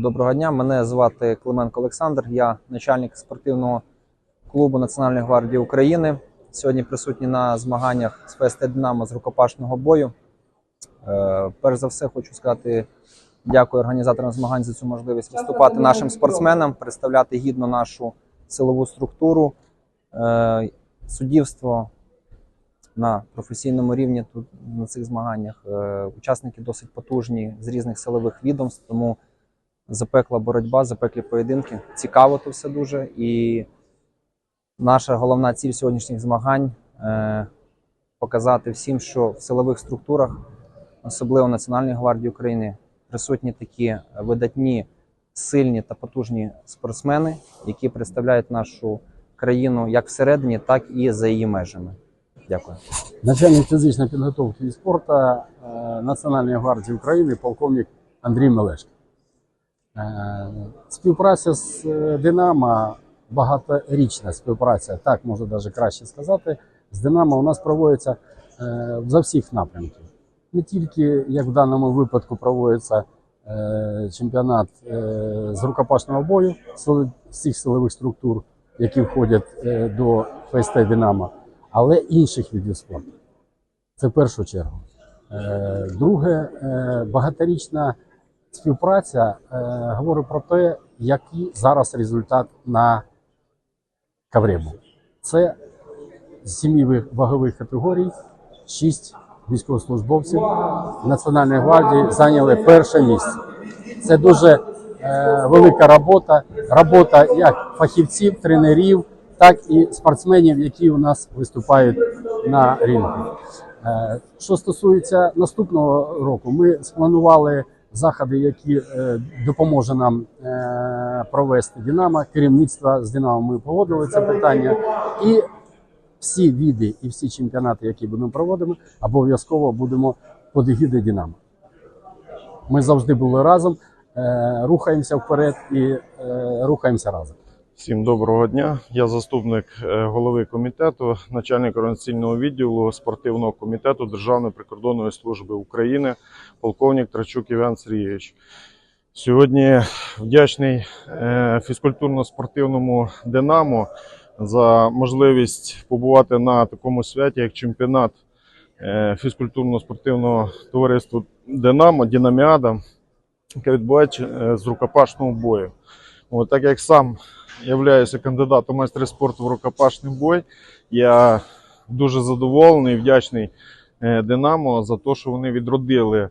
Доброго дня, мене звати Клименко Олександр. Я начальник спортивного клубу Національної гвардії України. Сьогодні присутній на змаганнях з ФСТ Динамо з рукопашного бою. Е, Перш за все, хочу сказати дякую організаторам змагань за цю можливість виступати нашим спортсменам, представляти гідно нашу силову структуру, Е, суддівство на професійному рівні тут на цих змаганнях. Е, Учасники досить потужні з різних силових відомств, тому запекла боротьба, запеклі поєдинки. Цікаво то все дуже. І наша головна ціль сьогоднішніх змагань е, показати всім, що в силових структурах, особливо Національної гвардії України, присутні такі видатні, сильні та потужні спортсмени, які представляють нашу країну як всередині, так і за її межами. Дякую. Начальник фізичної підготовки і спорту е, Національної гвардії України, полковник Андрій Мелешко. Е, Співпраця з е, Динамо, багаторічна співпраця, так можу навіть краще сказати. З Динамо у нас проводиться е, за всіх напрямків. Не тільки, як в даному випадку, проводиться чемпіонат з рукопашного бою всіх силових структур, які входять до ФСТ Динамо, але інших видів спорту. Це в першу чергу. Друге, багаторічна співпраця е, говорить про те, який зараз результат на Кавребу. Це з ви- вагових категорій, шість військовослужбовців Національної гвардії зайняли перше місце. Це дуже е, велика робота, робота як фахівців, тренерів, так і спортсменів, які у нас виступають на ринку. Е, Що стосується наступного року, ми спланували заходи, які е, допоможе нам е, провести Динамо. Керівництво з Динамо ми погодили це питання. І всі віди і всі чемпіонати, які будемо проводити, обов'язково будемо під егідою Динамо. Ми завжди були разом, е, рухаємося вперед і рухаємося разом. Всім доброго дня. Я заступник е, голови комітету, начальник організаційного відділу спортивного комітету Державної прикордонної служби України, полковник Трачук Іван Сергійович. Сьогодні вдячний е, фізкультурно-спортивному Динамо за можливість побувати на такому святі, як чемпіонат е, фізкультурно-спортивного товариства Динамо Дінаміада, яке відбувається з рукопашного бою. От, так як сам являюся кандидатом майстри спорту в рукопашний бой. Я дуже задоволений і вдячний е, Динамо за те, що вони відродили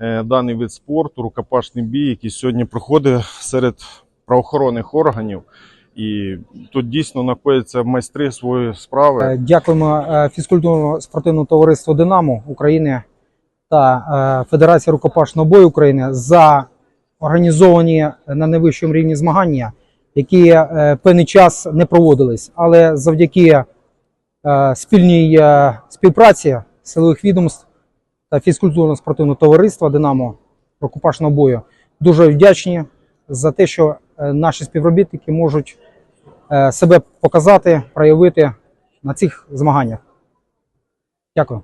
е, даний вид спорту, рукопашний бій, який сьогодні проходить серед правоохоронних органів. І тут дійсно знаходяться майстри своєї справи. Е, Дякуємо е, фізкультурно-спортивному товариству Динамо України та Федерації рукопашного бою України за організовані на найвищому рівні змагання, які е, певний час не проводились. Але завдяки е, спільній е, співпраці силових відомств та фізкультурно-спортивного товариства Динамо рукопашного бою дуже вдячні за те, що наші співробітники можуть себе показати, проявити на цих змаганнях. Дякую.